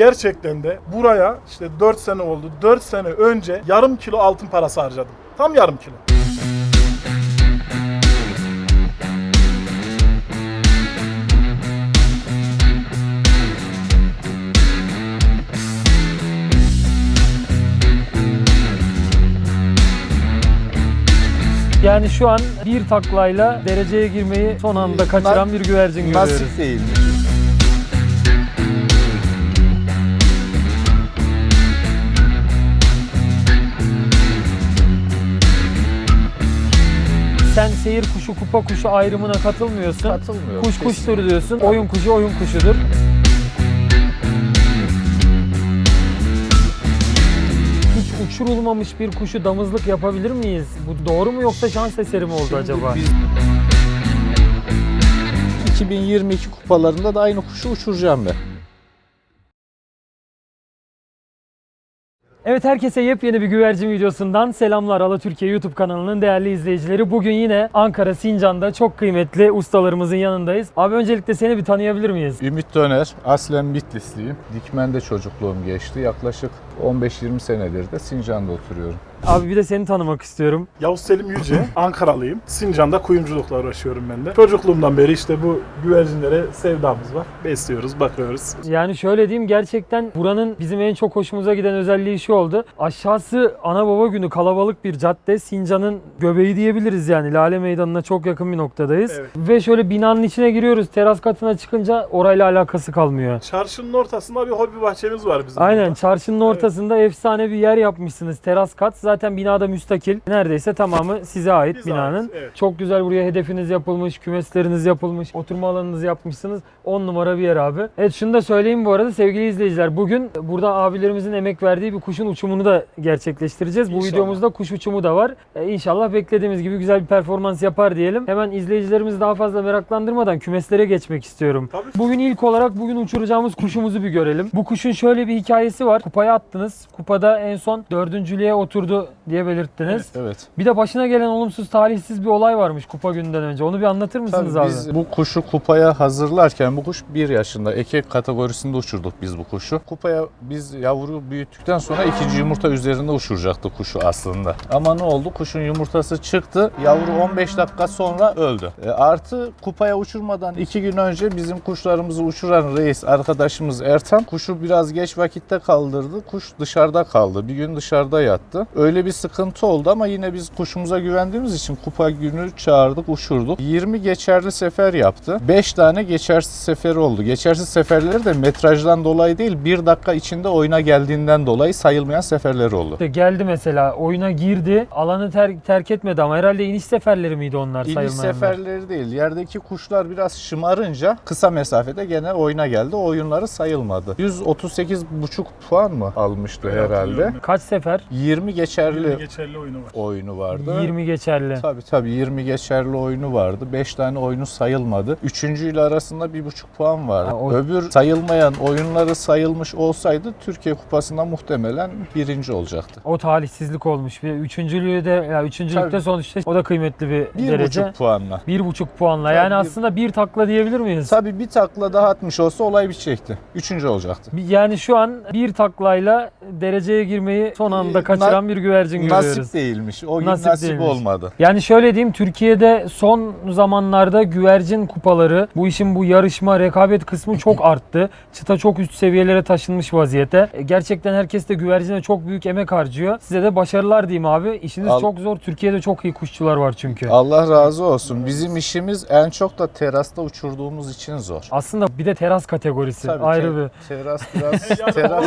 Gerçekten de buraya işte 4 sene oldu. 4 sene önce yarım kilo altın parası harcadım. Tam yarım kilo. Yani şu an bir taklayla dereceye girmeyi son anda kaçıran bir güvercin görüyoruz. Nasip değilmiş. Sen seyir kuşu, kupa kuşu ayrımına katılmıyorsun. Katılmıyorum. Kuş kesinlikle. kuştur diyorsun. Oyun kuşu oyun kuşudur. Hiç uçurulmamış bir kuşu damızlık yapabilir miyiz? Bu doğru mu yoksa şans eseri mi oldu Şimdi acaba? Biz 2022 kupalarında da aynı kuşu uçuracağım ben. Evet herkese yepyeni bir güvercin videosundan selamlar Ala Türkiye YouTube kanalının değerli izleyicileri. Bugün yine Ankara Sincan'da çok kıymetli ustalarımızın yanındayız. Abi öncelikle seni bir tanıyabilir miyiz? Ümit Döner, aslen Bitlisliyim. Dikmen'de çocukluğum geçti. Yaklaşık 15-20 senedir de Sincan'da oturuyorum. Abi bir de seni tanımak istiyorum. Yavuz Selim Yüce, Ankaralıyım. Sincan'da kuyumculukla uğraşıyorum ben de. Çocukluğumdan beri işte bu güvercinlere sevdamız var. Besliyoruz, bakıyoruz. Yani şöyle diyeyim gerçekten buranın bizim en çok hoşumuza giden özelliği şu oldu. Aşağısı ana baba günü kalabalık bir cadde. Sincan'ın göbeği diyebiliriz yani. Lale Meydanı'na çok yakın bir noktadayız. Evet. Ve şöyle binanın içine giriyoruz. Teras katına çıkınca orayla alakası kalmıyor. Çarşının ortasında bir hobi bahçemiz var bizim. Aynen burada. çarşının ortasında efsane bir yer yapmışsınız. Teras kat. Zaten binada müstakil. Neredeyse tamamı size ait Bize binanın. ait, evet. Çok güzel buraya hedefiniz yapılmış, kümesleriniz yapılmış, oturma alanınızı yapmışsınız. 10 numara bir yer abi. Evet şunu da söyleyeyim bu arada sevgili izleyiciler. Bugün burada abilerimizin emek verdiği bir kuşun uçumunu da gerçekleştireceğiz. Bu İnşallah. videomuzda kuş uçumu da var. Ee, inşallah beklediğimiz gibi güzel bir performans yapar diyelim. Hemen izleyicilerimizi daha fazla meraklandırmadan kümeslere geçmek istiyorum. Tabii. Bugün ilk olarak bugün uçuracağımız kuşumuzu bir görelim. Bu kuşun şöyle bir hikayesi var. Kupaya attınız. Kupada en son dördüncülüğe oturdu diye belirttiniz. Evet. Bir de başına gelen olumsuz talihsiz bir olay varmış kupa gününden önce. Onu bir anlatır mısınız Tabii abi? biz bu kuşu kupaya hazırlarken bu kuş 1 yaşında ekek kategorisinde uçurduk biz bu kuşu. Kupaya biz yavru büyüttükten sonra ikinci yumurta üzerinde uçuracaktı kuşu aslında. Ama ne oldu? Kuşun yumurtası çıktı. Yavru 15 dakika sonra öldü. E, artı kupaya uçurmadan 2 gün önce bizim kuşlarımızı uçuran reis arkadaşımız Ertan kuşu biraz geç vakitte kaldırdı. Kuş dışarıda kaldı. Bir gün dışarıda yattı. Öyle bir sıkıntı oldu ama yine biz kuşumuza güvendiğimiz için kupa günü çağırdık, uçurduk. 20 geçerli sefer yaptı. 5 tane geçersiz seferi oldu. Geçersiz seferleri de metrajdan dolayı değil, 1 dakika içinde oyuna geldiğinden dolayı sayılmayan seferleri oldu. İşte geldi mesela oyuna girdi. Alanı ter- terk etmedi ama herhalde iniş seferleri miydi onlar İniş sayılmayanlar? seferleri değil. Yerdeki kuşlar biraz şımarınca kısa mesafede gene oyuna geldi. O oyunları sayılmadı. 138,5 puan mı almıştı herhalde? Kaç sefer? 20 geçerli Bir geçerli oyunu var. oyunu vardı. 20 geçerli. Tabii tabii 20 geçerli oyunu vardı. 5 tane oyunu sayılmadı. Üçüncüyle arasında 1,5 puan vardı. Ha, o- Öbür sayılmayan oyunları sayılmış olsaydı Türkiye Kupası'nda muhtemelen birinci olacaktı. O talihsizlik olmuş. Bir üçüncülüğü de ya üçüncülükte Tabii. sonuçta o da kıymetli bir, Bir derece. buçuk puanla. Bir buçuk puanla. Tabii yani bir- aslında bir takla diyebilir miyiz? Tabii bir takla daha atmış olsa olay bitecekti. Üçüncü olacaktı. Yani şu an bir taklayla dereceye girmeyi son anda Ee, kaçıran bir güvercin görüyoruz. Nasip değilmiş. O gün Nasip nasip, değilmiş. olmadı. Yani şöyle diyeyim Türkiye'de son zamanlarda güvercin kupaları bu işin bu yarışma rekabet kısmı çok arttı. Çıta çok üst seviyelere taşınmış vaziyette. E, Gerçekten herkes de güvercine çok büyük emek harcıyor. Size de başarılar diyeyim abi. İşiniz Al- çok zor. Türkiye'de çok iyi kuşçular var çünkü. Allah razı olsun. Bizim işimiz en çok da terasta uçurduğumuz için zor. Aslında bir de teras kategorisi Tabii ayrı te- bir. teras biraz teras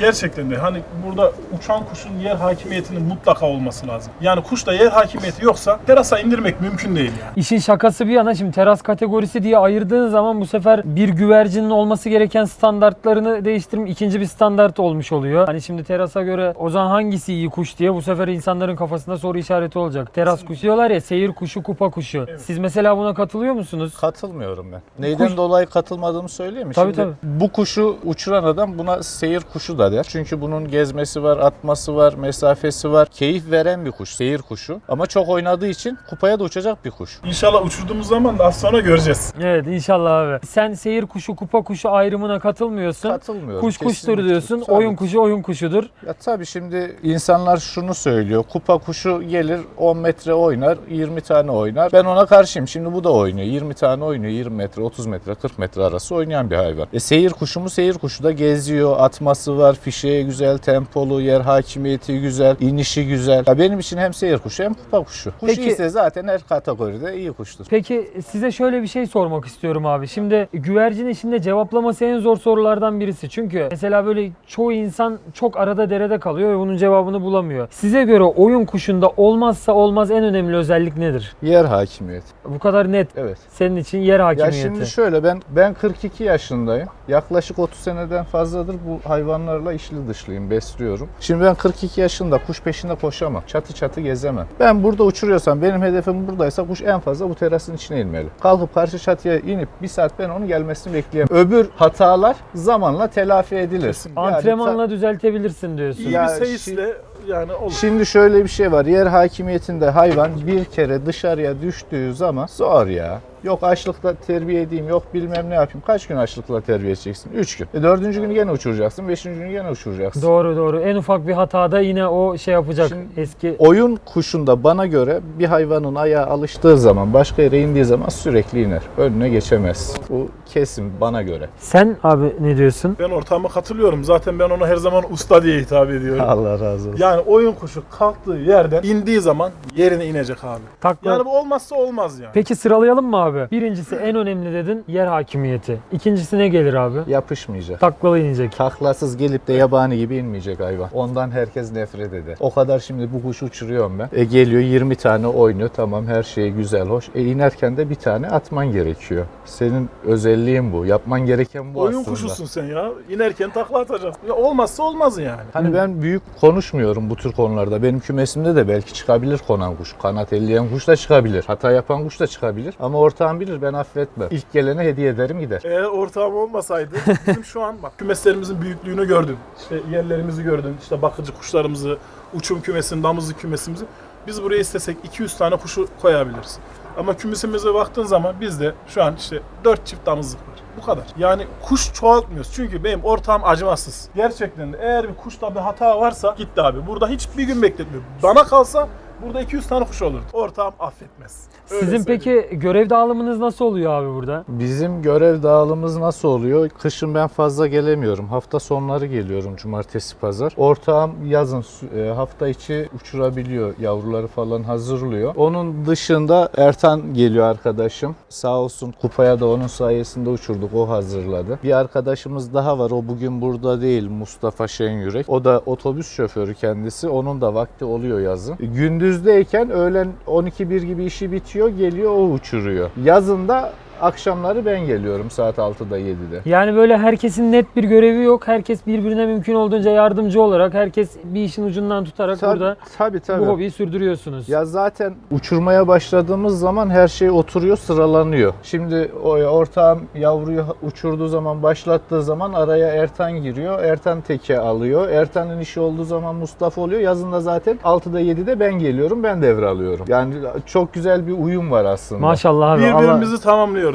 gerçekten de hani burada uçan kuşun yer hakimiyetinin mutlaka olması lazım. Yani kuşta yer hakimiyeti yoksa terasa indirmek mümkün değil yani. İşin şakası bir yana şimdi teras kategorisi diye ayırdığın zaman bu sefer bir güvercinin olması gereken standartlarını değiştirip ikinci bir standart olmuş oluyor. Hani şimdi terasa göre o zaman hangisi iyi kuş diye bu sefer insanların kafasında soru işareti olacak. Teras kuşu diyorlar ya seyir kuşu, kupa kuşu. Siz mesela buna katılıyor musunuz? Katılmıyorum ben. Neyden Kuş- dolayı katılmadığımı söyleyeyim mi? Tabii, Şimdi bu kuşu uçuran adam buna seyir kuşu da der. Çünkü bunun gezmesi var, atması var, mesafesi var. Keyif veren bir kuş, seyir kuşu. Ama çok oynadığı için kupaya da uçacak bir kuş. İnşallah uçurduğumuz zaman da az sonra göreceğiz. Evet inşallah abi. Sen seyir kuşu, kupa kuşu ayrımına katılmıyorsun. Katılmıyorum. Kuş kuştur kesinlikle. diyorsun. Tabii. Oyun kuşu oyun kuşudur. Ya tabii şimdi insanlar şunu söylüyor. Kupa kuşu gelir 10 metre oynar, 20 tane oynar. Ben ona karşıyım. Şimdi bu da oynuyor. 20 tane oynuyor. 20 metre, 30 metre, 40 metre arası oynayan bir hayvan. E seyir kuşu mu? Seyir kuşu da geziyor. Atması var. Fişeği güzel, tempolu, yer hakimiyeti güzel, inişi güzel. Ya benim için hem seyir kuşu hem kupa kuşu. Kuş Peki- iyiyse zaten her kategoride iyi kuştur. Peki size şöyle bir şey sormak istiyorum abi. Şimdi güvercin işinde cevaplaması en zor sorulardan birisi. Çünkü mesela böyle çoğu insan çok arada derede kalıyor ve bunun cevabını bulamıyor. Size göre oyun kuşunda olmazsa olmaz en önemli özellik nedir? Yer hakimiyeti. Bu kadar net. Evet. Senin için yer Ya hakimiyeti. şimdi şöyle ben ben 42 yaşındayım. Yaklaşık 30 seneden fazladır bu hayvanlarla işli dışlıyım, besliyorum. Şimdi ben 42 yaşında kuş peşinde koşamam. Çatı çatı gezemem. Ben burada uçuruyorsam benim hedefim buradaysa kuş en fazla bu terasın içine inmeli. Kalkıp karşı çatıya inip bir saat ben onun gelmesini bekleyemem. Öbür hatalar zamanla telafi edilir. Kesinlikle. Yani Antrenmanla düzeltebilirsin diyorsun. İyi Ya bir seyisle yani olur. Şimdi şöyle bir şey var. Yer hakimiyetinde hayvan bir kere dışarıya düştüğü zaman zor ya. Yok açlıkla terbiye edeyim, yok bilmem ne yapayım. Kaç gün açlıkla terbiye edeceksin? 3 gün. E, dördüncü günü gene uçuracaksın, beşinci günü gene uçuracaksın. Doğru doğru. En ufak bir hatada yine o şey yapacak. Şimdi- Eski Oyun kuşunda bana göre bir hayvanın ayağı alıştığı zaman, başka yere indiği zaman sürekli iner. Önüne geçemez. Bu kesin bana göre. Sen abi ne diyorsun? Ben ortağıma katılıyorum. Zaten ben ona her zaman usta diye hitap ediyorum. Allah razı olsun. Yani oyun kuşu kalktığı yerden indiği zaman yerine inecek abi. Takla. Yani bu olmazsa olmaz yani. Peki sıralayalım mı abi? Birincisi en önemli dedin yer hakimiyeti. İkincisi ne gelir abi? Yapışmayacak. Taklalı inecek. Taklasız gelip de yabani gibi inmeyecek hayvan. Ondan herkes nefret eder. O kadar şimdi bu kuşu uçuruyorum ben. E geliyor 20 tane oynuyor. Tamam her şey güzel, hoş. E inerken de bir tane atman gerekiyor. Senin özelliğin bu. Yapman gereken bu oyun aslında. kuşusun sen ya. İnerken takla atacaksın. Ya olmazsa olmaz yani. Hani ben büyük konuşmuyorum bu tür konularda. Benim kümesimde de belki çıkabilir konan kuş. Kanat elleyen kuş da çıkabilir. Hata yapan kuş da çıkabilir. Ama ortağım bilir ben affetmem. İlk gelene hediye ederim gider. Eğer ortağım olmasaydı bizim şu an bak kümeslerimizin büyüklüğünü gördün. İşte yerlerimizi gördün. İşte bakıcı kuşlarımızı, uçum kümesini, damızlık kümesimizi. Biz buraya istesek 200 tane kuşu koyabiliriz. Ama kümesimize baktığın zaman bizde şu an işte 4 çift damızlık var. Bu kadar. Yani kuş çoğaltmıyoruz. Çünkü benim ortağım acımasız. Gerçekten de eğer bir kuşta bir hata varsa gitti abi. Burada hiçbir gün bekletmiyor. Bana kalsa burada 200 tane kuş olurdu. Ortağım affetmez. Öyle Sizin söyleyeyim. peki görev dağılımınız nasıl oluyor abi burada? Bizim görev dağılımımız nasıl oluyor? Kışın ben fazla gelemiyorum. Hafta sonları geliyorum cumartesi pazar. Ortağım yazın e, hafta içi uçurabiliyor. Yavruları falan hazırlıyor. Onun dışında Ertan geliyor arkadaşım. Sağ olsun kupaya da onun sayesinde uçurduk. O hazırladı. Bir arkadaşımız daha var. O bugün burada değil. Mustafa Şenyürek. O da otobüs şoförü kendisi. Onun da vakti oluyor yazın. Gündüzdeyken öğlen 12-1 gibi işi bitiyor. Geliyor o uçuruyor. Yazında akşamları ben geliyorum saat 6'da 7'de. Yani böyle herkesin net bir görevi yok. Herkes birbirine mümkün olduğunca yardımcı olarak, herkes bir işin ucundan tutarak burada tabii tabii. bu hobiyi sürdürüyorsunuz. Ya zaten uçurmaya başladığımız zaman her şey oturuyor, sıralanıyor. Şimdi o ortağım yavruyu uçurduğu zaman, başlattığı zaman araya Ertan giriyor. Ertan teke alıyor. Ertan'ın işi olduğu zaman Mustafa oluyor. Yazında zaten 6'da 7'de ben geliyorum, ben devralıyorum. Yani çok güzel bir uyum var aslında. Maşallah abi. Allah, Birbirimizi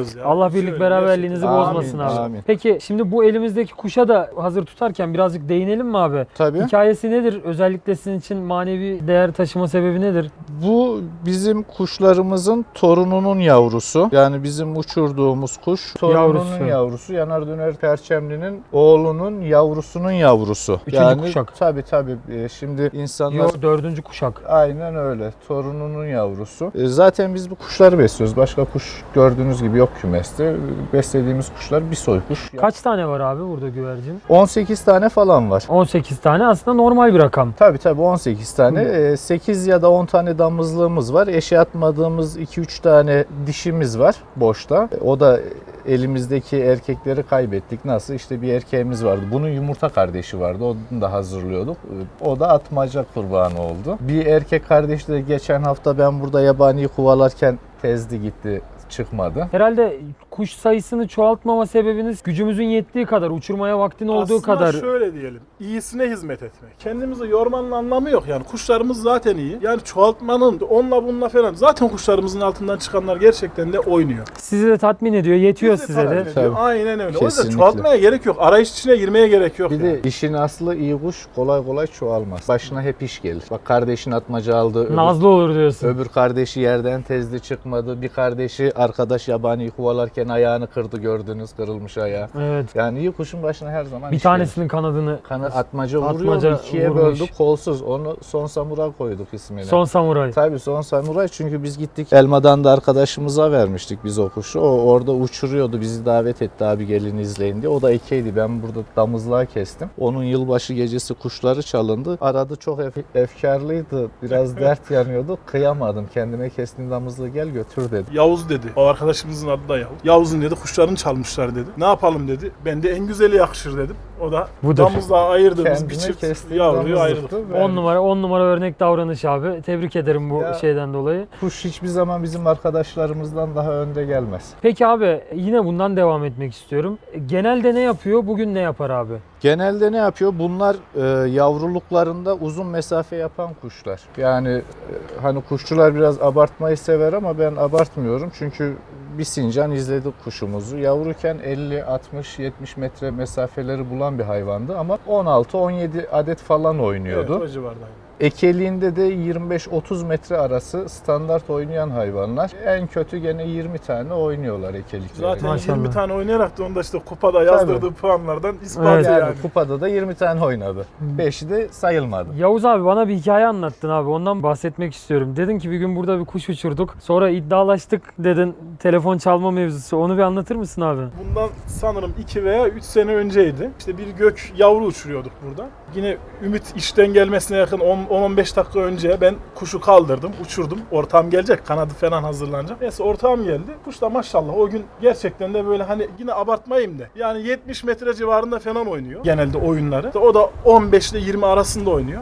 tamamlıyoruz ya. Allah birlik Şöyle beraberliğinizi gerçekten. bozmasın Amin, abi. amin. Peki şimdi bu elimizdeki kuşa da hazır tutarken birazcık değinelim mi abi? Tabii. Hikayesi nedir? Özellikle sizin için manevi değer taşıma sebebi nedir? Bu bizim kuşlarımızın torununun yavrusu. Yani bizim uçurduğumuz kuş torununun Yavrusu. yavrusu. Yanar döner perçemlinin oğlunun yavrusunun yavrusu. Üçüncü yani kuşak. tabii tabii. Ee, Şimdi insanlar Yok dördüncü kuşak. Aynen öyle. Torununun yavrusu. E, Zaten biz bu kuşları besliyoruz. Başka kuş gördüğünüz gibi yok kümeste. Beslediğimiz kuşlar bir soy kuş. Kaç tane var abi burada güvercin? 18 tane falan var. 18 tane aslında normal bir rakam. Tabii tabii 18 tane. E, 8 ya da 10 tane damızlığımız var. Eşe atmadığımız 2-3 tane dişimiz var boşta. O da elimizdeki erkekleri kaybettik. Nasıl? İşte bir erkeğimiz vardı. Bunun yumurta kardeşi vardı. Onu da hazırlıyorduk. E, O da atmaca kurbanı oldu. Bir erkek kardeşi de geçen hafta ben burada yabaniyi kovalarken tezdi gitti çıkmadı. Herhalde kuş sayısını çoğaltmama sebebiniz gücümüzün yettiği kadar, uçurmaya vaktin olduğu Aslında kadar. şöyle diyelim. iyisine hizmet etmek. Kendimizi yormanın anlamı yok yani. Kuşlarımız zaten iyi. Yani çoğaltmanın onunla bununla falan. Zaten kuşlarımızın altından çıkanlar gerçekten de oynuyor. Sizi de tatmin ediyor, yetiyor Bizi size tatmin de. ediyor. Tabii. Aynen öyle. O yüzden Kesinlikle. çoğaltmaya gerek yok. Arayış içine girmeye gerek yok. Bir yani. de işin aslı iyi kuş kolay kolay çoğalmaz. Başına hep iş gelir. Bak kardeşin atmaca aldı. öbür- Nazlı olur diyorsun. Öbür kardeşi yerden tezli çıkmadı. Bir kardeşi arkadaş yabani kovalarken ayağını kırdı gördünüz kırılmış ayağı. Evet. Yani iyi kuşun başına her zaman Bir iş gelir. tanesinin kanadını Kanı atmaca vuruyor, Atmaca ikiye vurmuş. böldük kolsuz. Onu son samuray koyduk ismini. son samuray. Tabii son samuray çünkü biz gittik Elmadan da arkadaşımıza vermiştik biz o kuşu. O orada uçuruyordu bizi davet etti abi gelin izleyin diye. O da ekeydi ben burada damızlığa kestim. Onun yılbaşı gecesi kuşları çalındı. Aradı çok ef- efkarlıydı. Biraz dert yanıyordu. Kıyamadım kendime kestim damızlığı gel götür dedi. Yavuz dedi. O arkadaşımızın adı da Yavuz. Yavuz'un dedi kuşlarını çalmışlar dedi. Ne yapalım dedi. Ben de en güzeli yakışır dedim. O da Budur. damızla ayırdığımız bir çift yavruyu ayırdık. damızlıktı. 10 numara 10 numara örnek davranış abi. Tebrik ederim bu Ya. şeyden dolayı. Kuş hiçbir zaman bizim arkadaşlarımızdan daha önde gelmez. Peki abi yine bundan devam etmek istiyorum. Genelde ne yapıyor? Bugün ne yapar abi? Genelde ne yapıyor? Bunlar e, yavruluklarında uzun mesafe yapan kuşlar. Yani e, hani kuşçular biraz abartmayı sever ama ben abartmıyorum. Çünkü bir sincan izledik kuşumuzu. Yavruken 50, 60, 70 metre mesafeleri bulan bir hayvandı ama 16-17 adet falan Evet, oynuyordu. o civardaydı. Ekeliğinde de 25-30 metre arası standart oynayan hayvanlar. En kötü gene 20 tane oynuyorlar ekelikleri. Zaten Maşallah. 20 tane oynayarak da onda işte kupada yazdırdığı puanlardan ispat Evet. yani, yani. kupada da 20 tane oynadı. 5'i de sayılmadı. Yavuz abi bana bir hikaye anlattın abi. Ondan bahsetmek istiyorum. Dedin ki bir gün burada bir kuş uçurduk. Sonra iddialaştık dedin. Telefon çalma mevzusu. Onu bir anlatır mısın abi? Bundan sanırım 2 veya 3 sene önceydi. İşte bir gök yavru uçuruyorduk burada. Yine Ümit işten gelmesine yakın 10 10-15 dakika önce ben kuşu kaldırdım, uçurdum. Ortağım gelecek, kanadı falan hazırlanacak. Neyse ortağım geldi. Kuş da maşallah o gün gerçekten de böyle hani yine abartmayayım da. Yani 70 metre civarında falan oynuyor. Genelde oyunları. O da 15 ile 20 arasında oynuyor.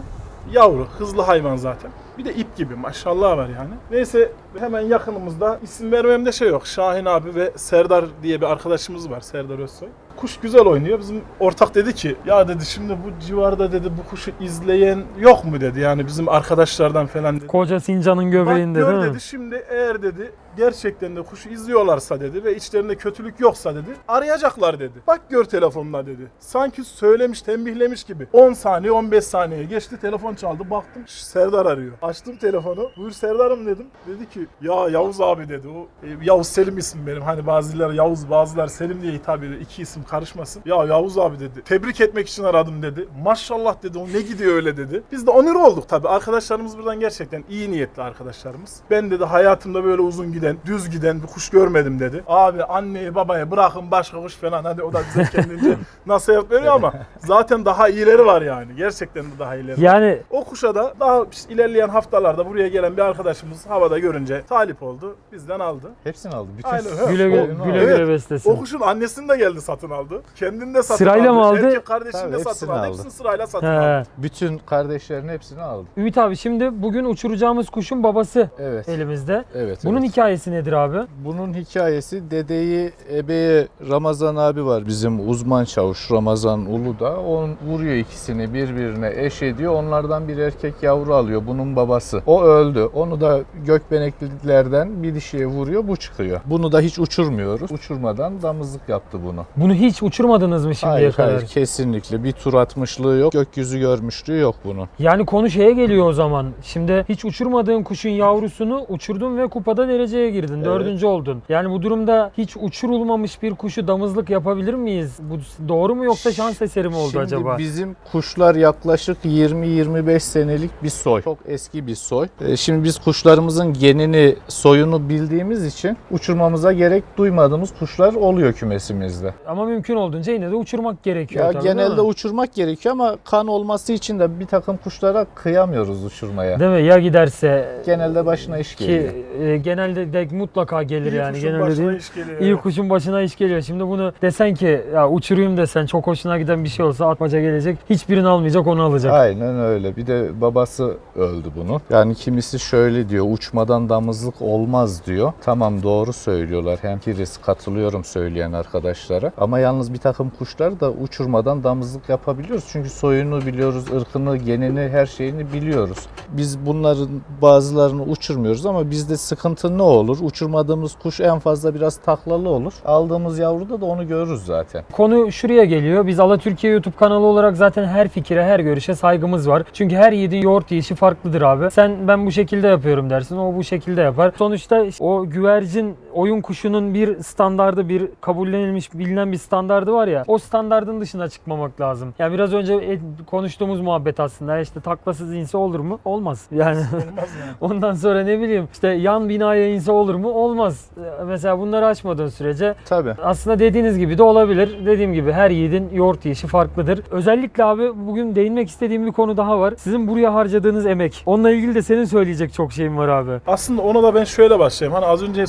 Yavru, hızlı hayvan zaten. Bir de ip gibi maşallah var yani. Neyse hemen yakınımızda isim vermemde şey yok. Şahin abi ve Serdar diye bir arkadaşımız var. Serdar Özsoy. Kuş güzel oynuyor. Bizim ortak dedi ki ya dedi şimdi bu civarda dedi bu kuşu izleyen yok mu dedi. Yani bizim arkadaşlardan falan dedi. Koca Sincan'ın göbeğinde Bak gör değil mi? dedi şimdi eğer dedi gerçekten de kuşu izliyorlarsa dedi ve içlerinde kötülük yoksa dedi arayacaklar dedi. Bak gör telefonla dedi. Sanki söylemiş tembihlemiş gibi. 10 saniye 15 saniye geçti telefon çaldı baktım "Şş, Serdar arıyor. Açtım telefonu buyur Serdar'ım dedim. Dedi ki ya Yavuz abi dedi o e, Yavuz Selim isim benim hani bazıları Yavuz bazıları Selim diye hitap ediyor iki isim karışmasın. Ya Yavuz abi dedi tebrik etmek için aradım dedi. Maşallah dedi o ne gidiyor öyle dedi. Biz de onur olduk tabii arkadaşlarımız buradan gerçekten iyi niyetli arkadaşlarımız. Ben dedi hayatımda böyle uzun giden düz giden bir kuş görmedim dedi. Abi anneyi babaya bırakın başka kuş falan hadi o da bize kendince nasihat veriyor ama zaten daha iyileri var yani. Gerçekten de daha iyileri var. Yani O kuşa da daha ilerleyen haftalarda buraya gelen bir arkadaşımız havada görünce talip oldu. Bizden aldı. Hepsini aldı. Bütün Aynen, evet. güle güle, O- güle, Evet. güle beslesin. O kuşun annesini de geldi satın aldı. Kendini de satın Sırayla aldı. mı aldı? Erkek kardeşini Tabii, de satın hepsini aldı. aldı. Hepsini sırayla satın He. aldı. Bütün kardeşlerin hepsini aldı. Ümit abi şimdi bugün uçuracağımız kuşun babası Evet. elimizde. Evet. Bunun evet. hikayesi nedir abi? Bunun hikayesi dedeyi ebeye Ramazan abi var bizim uzman çavuş Ramazan Uludağ. On vuruyor ikisini birbirine eş ediyor. Onlardan bir erkek yavru alıyor bunun babası. O öldü. Onu da gökbeneklilerden bir dişiye vuruyor bu çıkıyor. Bunu da hiç uçurmuyoruz. Uçurmadan damızlık yaptı bunu. Bunu hiç uçurmadınız mı şimdiye Hayır, kadar? hayır kesinlikle bir tur atmışlığı yok. Gökyüzü görmüşlüğü yok bunun. Yani konu şeye geliyor o zaman. Şimdi hiç uçurmadığın kuşun yavrusunu uçurdun ve kupada dereceye girdin. Evet. Dördüncü oldun. Yani bu durumda hiç uçurulmamış bir kuşu damızlık yapabilir miyiz? Bu doğru mu yoksa şans eseri mi oldu Şimdi acaba? bizim kuşlar yaklaşık 20-25 senelik bir soy. Çok eski bir soy. Ee, Şimdi biz kuşlarımızın genini, soyunu bildiğimiz için uçurmamıza gerek duymadığımız kuşlar oluyor kümesimizde. Ama mümkün olduğunca yine de uçurmak gerekiyor. Ya tabii, genelde uçurmak gerekiyor ama kan olması için de bir takım kuşlara kıyamıyoruz uçurmaya. Değil mi? Ya giderse Genelde başına iş geliyor. ki e, genelde denk mutlaka gelir İyi yani. kuşun Genelde başına değil. iş geliyor. İyi kuşun başına iş geliyor. Şimdi bunu desen ki ya uçurayım desen çok hoşuna giden bir şey olsa atmaca gelecek. Hiçbirini almayacak onu alacak. Aynen öyle. Bir de babası öldü bunu. Yani kimisi şöyle diyor. Uçmadan damızlık olmaz diyor. Tamam doğru söylüyorlar. Hem kiriz katılıyorum söyleyen arkadaşlara. Ama yalnız bir takım kuşlar da uçurmadan damızlık yapabiliyoruz. Çünkü soyunu biliyoruz, ırkını, genini, her şeyini biliyoruz. Biz bunların bazılarını uçurmuyoruz ama bizde sıkıntı ne olur? Uçurmadığımız kuş en fazla biraz taklalı olur. Aldığımız yavruda da onu görürüz zaten. Konu şuraya geliyor. Biz Ala Türkiye YouTube kanalı olarak zaten her fikire, her görüşe saygımız var. Çünkü her yiğidin yoğurt yiyişi farklıdır abi. Sen ben bu şekilde yapıyorum dersin. O bu şekilde yapar. Sonuçta o güvercin oyun kuşunun bir standardı, bir kabullenilmiş, bilinen bir standardı var ya. O standardın dışına çıkmamak lazım. Yani biraz önce e- konuştuğumuz muhabbet aslında. İşte taklasız inse olur mu? Olmaz. Yani Olmaz yani. ondan sonra ne bileyim işte yan binaya inse olur mu? Olmaz. Mesela bunları açmadığın sürece Tabii. aslında dediğiniz gibi de olabilir. Dediğim gibi her yiğidin yoğurt yiyişi farklıdır. Özellikle abi bugün değinmek istediğim bir konu daha var. Sizin buraya harcadığınız emek. Onunla ilgili de senin söyleyecek çok şeyin var abi. Aslında ona da ben şöyle başlayayım. Hani az önce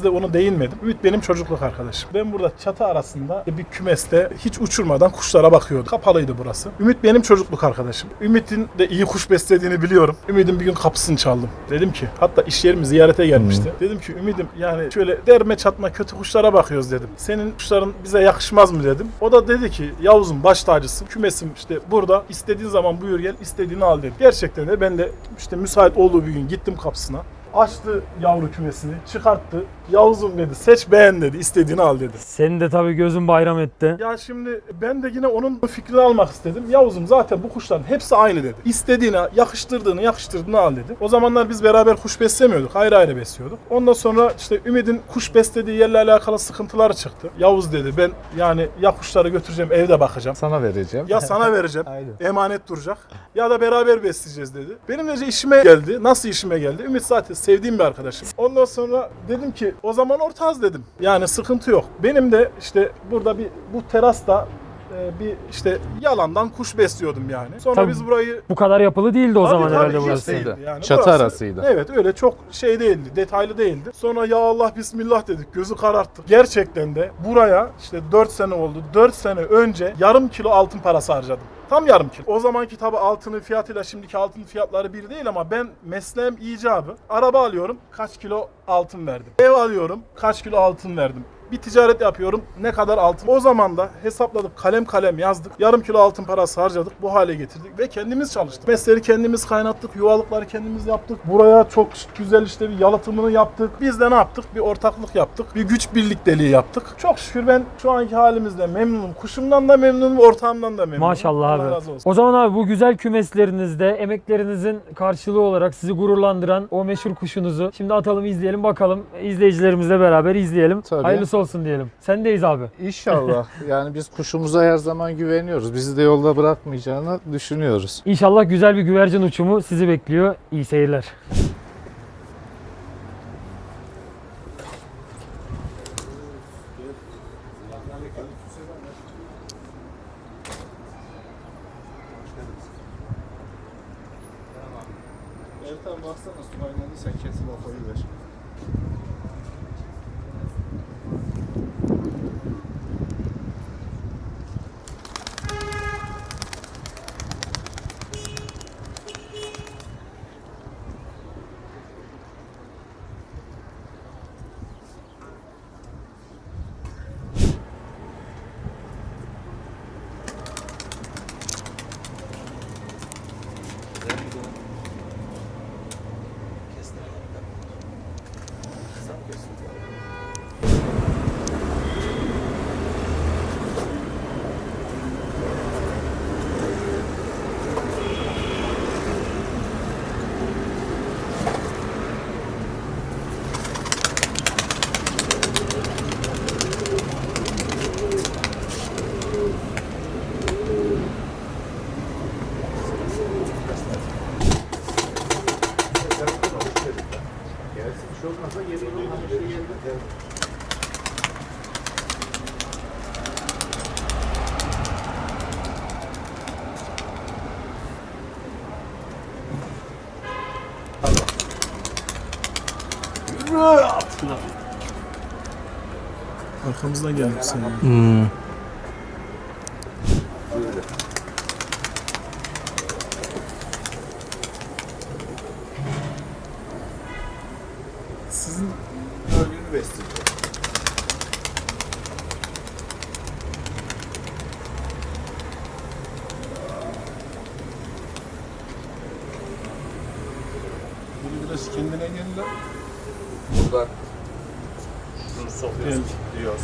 sohbetimizde onu değinmedim. Ümit benim çocukluk arkadaşım. Ben burada çatı arasında bir kümeste hiç uçurmadan kuşlara bakıyordum. Kapalıydı burası. Ümit benim çocukluk arkadaşım. Ümit'in de iyi kuş beslediğini biliyorum. Ümit'in bir gün kapısını çaldım. Dedim ki hatta iş yerimi ziyarete gelmişti. Dedim ki Ümit'im yani şöyle derme çatma kötü kuşlara bakıyoruz dedim. Senin kuşların bize yakışmaz mı dedim. O da dedi ki Yavuz'um baş tacısın. Kümesim işte burada. istediğin zaman buyur gel istediğini al dedi. Gerçekten de ben de işte müsait olduğu bir gün gittim kapısına. Açtı yavru kümesini, çıkarttı. Yavuz'um dedi, seç beğen dedi, istediğini al dedi. Senin de tabii gözün bayram etti. Ya şimdi ben de yine onun fikrini almak istedim. Yavuz'um zaten bu kuşların hepsi aynı dedi. İstediğine, yakıştırdığını, yakıştırdığını al dedi. O zamanlar biz beraber kuş beslemiyorduk. Ayrı ayrı besliyorduk. Ondan sonra işte Ümit'in kuş beslediği yerle alakalı sıkıntıları çıktı. Yavuz dedi ben yani ya kuşları götüreceğim evde bakacağım. Sana vereceğim. Ya sana vereceğim. Aynen. Emanet duracak. Ya da beraber besleyeceğiz dedi. Benim de işime geldi. Nasıl işime geldi? Ümit zaten sevdiğim bir arkadaşım. Ondan sonra dedim ki o zaman ortağız dedim. Yani sıkıntı yok. Benim de işte burada bir bu terasta e, bir işte yalandan kuş besliyordum yani. Sonra Tabii. biz burayı Bu kadar yapılı değildi o Tabii, zaman tabii, herhalde hiç burası. değildi yani. Çatı Burası- arasıydı. Evet öyle çok şey değildi, detaylı değildi. Sonra ya Allah bismillah dedik, gözü kararttık. Gerçekten de buraya işte 4 sene oldu. 4 sene önce yarım kilo altın parası harcadım. Tam yarım kilo. O zamanki tabi altının fiyatıyla şimdiki altın fiyatları bir değil ama ben mesleğim icabı. Araba alıyorum, kaç kilo altın verdim. Ev alıyorum, kaç kilo altın verdim. Bir ticaret yapıyorum. Ne kadar altın? O zaman da hesapladık. Kalem kalem yazdık. Yarım kilo altın parası harcadık. Bu hale getirdik ve kendimiz çalıştık. Mesleri kendimiz kaynattık. Yuvalıkları kendimiz yaptık. Buraya çok güzel işte bir yalıtımını yaptık. Biz de ne yaptık? Bir ortaklık yaptık. Bir güç birlikteliği yaptık. Çok şükür ben şu anki halimizde memnunum. Kuşumdan da memnunum, ortağımdan da memnunum. Maşallah Allah abi. razı olsun. O zaman abi bu güzel kümeslerinizde emeklerinizin karşılığı olarak sizi gururlandıran o meşhur kuşunuzu şimdi atalım izleyelim bakalım. İzleyicilerimizle beraber izleyelim. Tabii. Hayırlısı olsun diyelim. Sendeyiz abi. İnşallah. yani biz kuşumuza her zaman güveniyoruz. Bizi de yolda bırakmayacağını düşünüyoruz. İnşallah güzel bir güvercin uçumu sizi bekliyor. İyi seyirler. Arkamızdan geldik senin. Hmm. Sizin Bölgünü besleyeceğiz. bunu biraz kendine gel lan. Buradan şunu sokuyoruz, diyoruz.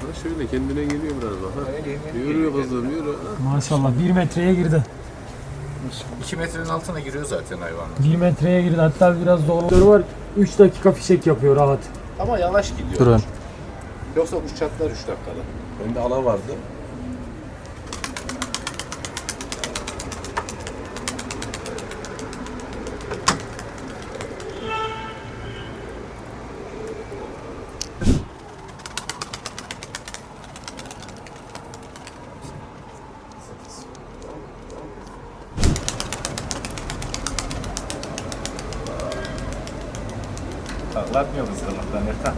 Ha şöyle kendine geliyor biraz bak. Ha. Yürüyor kızım yürü. Maşallah 1 metreye girdi. 2 metrenin altına giriyor zaten hayvan. 1 metreye girdi. Hatta biraz zorluğu var. 3 dakika fişek yapıyor rahat. Ama yavaş gidiyor. Durun. Yoksa çatlar 3 dakikada. Bende ala vardı. Taklatmıyor hızlılıktan Ertan.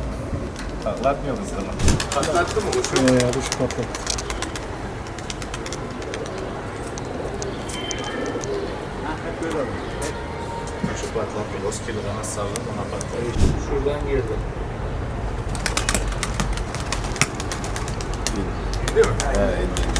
Taklatmıyor hızlılık. Patlattı mı kuşu? Ee, bu şu patladı. Hep böyle olur. Kuşu patlatmıyor. Oskili bana sallan ona patlatıyor. Şuradan girdi. Değil mi? Evet.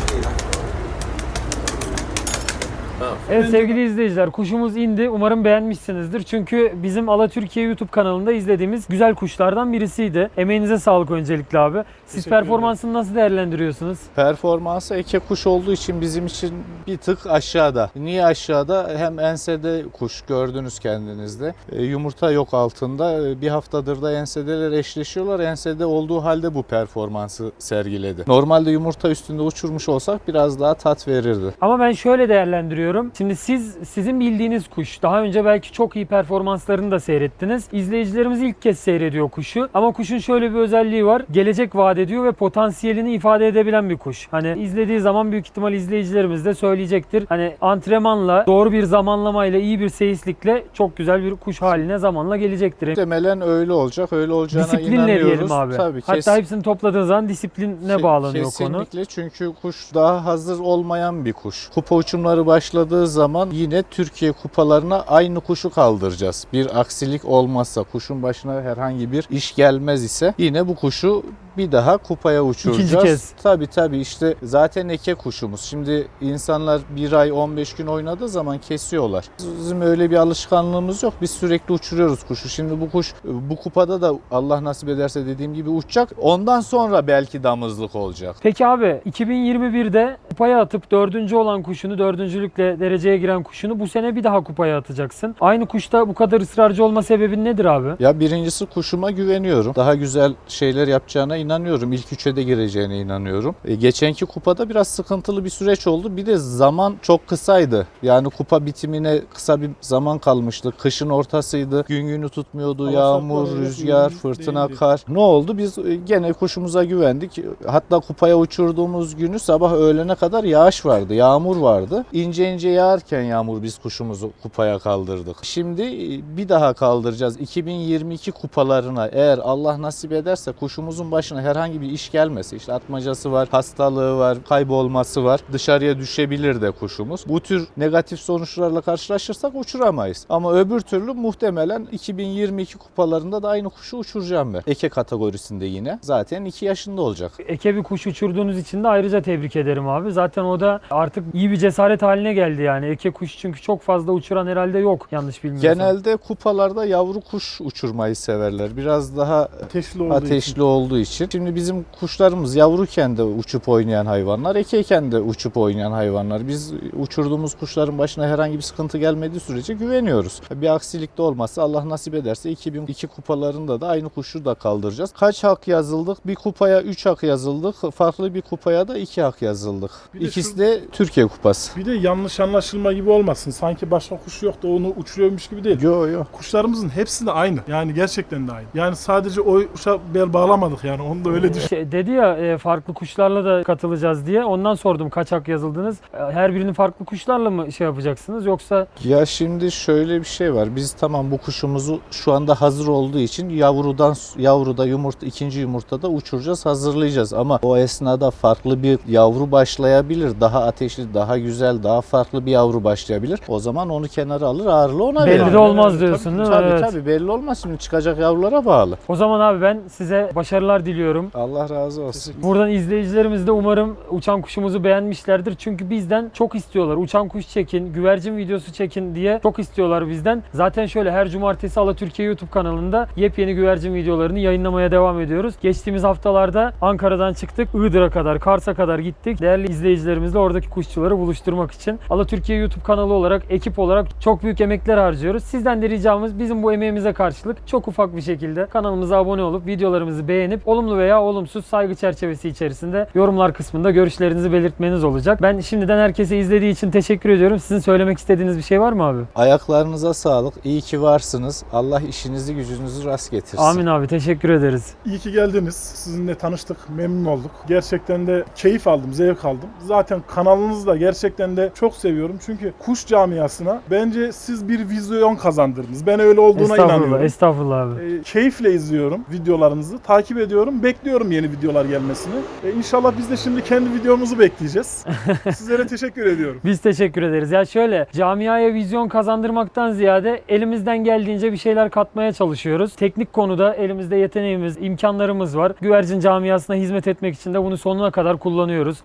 Evet sevgili izleyiciler kuşumuz indi. Umarım beğenmişsinizdir. Çünkü bizim Ala Türkiye YouTube kanalında izlediğimiz güzel kuşlardan birisiydi. Emeğinize sağlık öncelikle abi. Siz Teşekkür performansını nasıl değerlendiriyorsunuz? Performansı eke kuş olduğu için bizim için bir tık aşağıda. Niye aşağıda? Hem ensede kuş gördünüz kendinizde. E, yumurta yok altında. E, bir haftadır da ensedeler eşleşiyorlar. Ensede olduğu halde bu performansı sergiledi. Normalde yumurta üstünde uçurmuş olsak biraz daha tat verirdi. Ama ben şöyle değerlendiriyorum. Şimdi siz sizin bildiğiniz kuş daha önce belki çok iyi performanslarını da seyrettiniz. İzleyicilerimiz ilk kez seyrediyor kuşu. Ama kuşun şöyle bir özelliği var. Gelecek vaat ediyor ve potansiyelini ifade edebilen bir kuş. Hani izlediği zaman büyük ihtimal izleyicilerimiz de söyleyecektir. Hani antrenmanla, doğru bir zamanlamayla, iyi bir seyislikle çok güzel bir kuş haline zamanla gelecektir. Muhtemelen öyle olacak. Öyle olacağına Disiplinle inanıyoruz. diyelim abi. Tabii, Hatta kes- hepsini topladığın zaman disiplinle bağlanıyor konu. Kesinlikle çünkü kuş daha hazır olmayan bir kuş. Kupa uçumları başladığı zaman yine Türkiye kupalarına aynı kuşu kaldıracağız. Bir aksilik olmazsa, kuşun başına herhangi bir iş gelmez ise yine bu kuşu bir daha kupaya uçuracağız. İkinci kez. Tabii tabii işte zaten eke kuşumuz. Şimdi insanlar bir ay 15 gün oynadığı zaman kesiyorlar. Bizim öyle bir alışkanlığımız yok. Biz sürekli uçuruyoruz kuşu. Şimdi bu kuş bu kupada da Allah nasip ederse dediğim gibi uçacak. Ondan sonra belki damızlık olacak. Peki abi 2021'de kupaya atıp dördüncü olan kuşunu, dördüncülükle dereceye giren kuşunu bu sene bir daha kupaya atacaksın. Aynı kuşta bu kadar ısrarcı olma sebebin nedir abi? Ya birincisi kuşuma güveniyorum. Daha güzel şeyler yapacağına inanıyorum. İlk üçe de gireceğine inanıyorum. E, geçenki kupada biraz sıkıntılı bir süreç oldu. Bir de zaman çok kısaydı. Yani kupa bitimine kısa bir zaman kalmıştı. Kışın ortasıydı. Gün günü tutmuyordu. Hava Yağmur, rüzgar, fırtına, değildi. kar. Ne oldu? Biz e, gene kuşumuza güvendik. Hatta kupaya uçurduğumuz günü sabah öğlene kadar yağış vardı. Yağmur vardı. İnce ince yağarken yağmur biz kuşumuzu kupaya kaldırdık. Şimdi e, bir daha kaldıracağız. 2022 kupalarına eğer Allah nasip ederse kuşumuzun başına herhangi bir iş gelmese işte atmacası var, hastalığı var, kaybolması var. Dışarıya düşebilir de kuşumuz. Bu tür negatif sonuçlarla karşılaşırsak uçuramayız. Ama öbür türlü muhtemelen 2022 kupalarında da aynı kuşu uçuracağım ben. Eke kategorisinde yine. Zaten 2 yaşında olacak. Eke bir kuş uçurduğunuz için de ayrıca tebrik ederim abi. Zaten o da artık iyi bir cesaret haline geldi yani. Eke kuş çünkü çok fazla uçuran herhalde yok yanlış bilmiyorsam. Genelde kupalarda yavru kuş uçurmayı severler. Biraz daha Ateşli olduğu ateşli için. olduğu için. Şimdi bizim kuşlarımız yavruken de uçup oynayan hayvanlar, ekeyken de uçup oynayan hayvanlar. Biz uçurduğumuz kuşların başına herhangi bir sıkıntı gelmediği sürece güveniyoruz. Bir aksilik de olmazsa Allah nasip ederse 2002 kupalarında da aynı kuşu da kaldıracağız. Kaç hak yazıldık? Bir kupaya 3 hak yazıldık. Farklı bir kupaya da 2 hak yazıldık. Bir de İkisi şu- de Türkiye kupası. Bir de yanlış anlaşılma gibi olmasın. Sanki başka kuş yok da onu uçuruyormuş gibi değil. Yo yo. Kuşlarımızın hepsi de aynı. Yani gerçekten de aynı. Yani sadece o kuşa bel bağlamadık yani. Onu da öyle düşün. Şey, dedi ya e, farklı kuşlarla da katılacağız diye. Ondan sordum kaçak yazıldınız. E, Her birini farklı kuşlarla mı şey yapacaksınız yoksa Ya şimdi şöyle bir şey var. Biz tamam bu kuşumuzu şu anda hazır olduğu için yavrudan yavruda yumurta ikinci yumurtada uçuracağız, hazırlayacağız ama o esnada farklı bir yavru başlayabilir. Daha ateşli, daha güzel, daha farklı bir yavru başlayabilir. O zaman onu kenara alır, ağırlığı ona belli verir. de olmaz Evet, diyorsun tabii, değil mi? Tabii Evet. tabii belli olmaz şimdi çıkacak yavrulara bağlı. O zaman abi ben size başarılar diliyorum. Allah razı olsun. Buradan izleyicilerimiz de umarım uçan kuşumuzu beğenmişlerdir. Çünkü bizden çok istiyorlar. Uçan kuş çekin, güvercin videosu çekin diye çok istiyorlar bizden. Zaten şöyle her cumartesi Ala Türkiye YouTube kanalında yepyeni güvercin videolarını yayınlamaya devam ediyoruz. Geçtiğimiz haftalarda Ankara'dan çıktık. Iğdır'a kadar, Kars'a kadar gittik. Değerli izleyicilerimizle oradaki kuşçuları buluşturmak için. Ala Türkiye YouTube kanalı olarak, ekip olarak çok büyük emekler harcıyoruz. Sizden de ricamız bizim bu emeğimize karşılık çok ufak bir şekilde kanalımıza abone olup videolarımızı beğenip olumlu veya olumsuz saygı çerçevesi içerisinde yorumlar kısmında görüşlerinizi belirtmeniz olacak. Ben şimdiden herkese izlediği için teşekkür ediyorum. Sizin söylemek istediğiniz bir şey var mı abi? Ayaklarınıza sağlık. İyi ki varsınız. Allah işinizi gücünüzü rast getirsin. Amin abi teşekkür ederiz. İyi ki geldiniz. Sizinle tanıştık. Memnun olduk. Gerçekten de keyif aldım, zevk aldım. Zaten kanalınızı da gerçekten de çok seviyorum. Çünkü kuş camiasına bence siz bir vizyon kazandırdınız. Ben öyle olduğuna Estağfurullah, inanıyorum. estağfurullah abi. E, keyifle izliyorum videolarınızı. Takip ediyorum. Bekliyorum yeni videolar gelmesini. E, inşallah biz de şimdi kendi videomuzu bekleyeceğiz. Sizlere teşekkür ediyorum. Biz teşekkür ederiz. Ya şöyle camiaya vizyon kazandırmaktan ziyade elimizden geldiğince bir şeyler katmaya çalışıyoruz. Teknik konuda elimizde yeteneğimiz, imkanlarımız var. Güvercin camiasına hizmet etmek için de bunu sonuna kadar kullanıyoruz.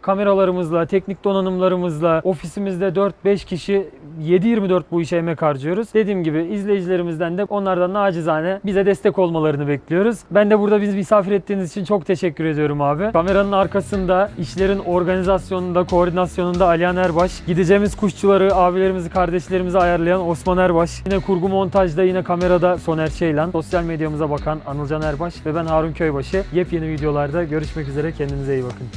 Kameralarımızla, teknik donanımlarımızla, ofisimizde 4-5 kişi 7-24 bu işe emek harcıyoruz. Dediğim gibi izleyicilerimizden de onlardan nacizane bize destek olmalarını bekliyoruz. Ben de burada bizi misafir ettiğiniz için çok teşekkür ediyorum abi. Kameranın arkasında, işlerin organizasyonunda, koordinasyonunda Alihan Erbaş, gideceğimiz kuşçuları, abilerimizi, kardeşlerimizi ayarlayan Osman Erbaş, yine kurgu montajda, yine kamerada Soner Şeylan, sosyal medyamıza bakan Anılcan Erbaş ve ben Harun Köybaşı. Yepyeni videolarda görüşmek üzere. Kendinize iyi bakın.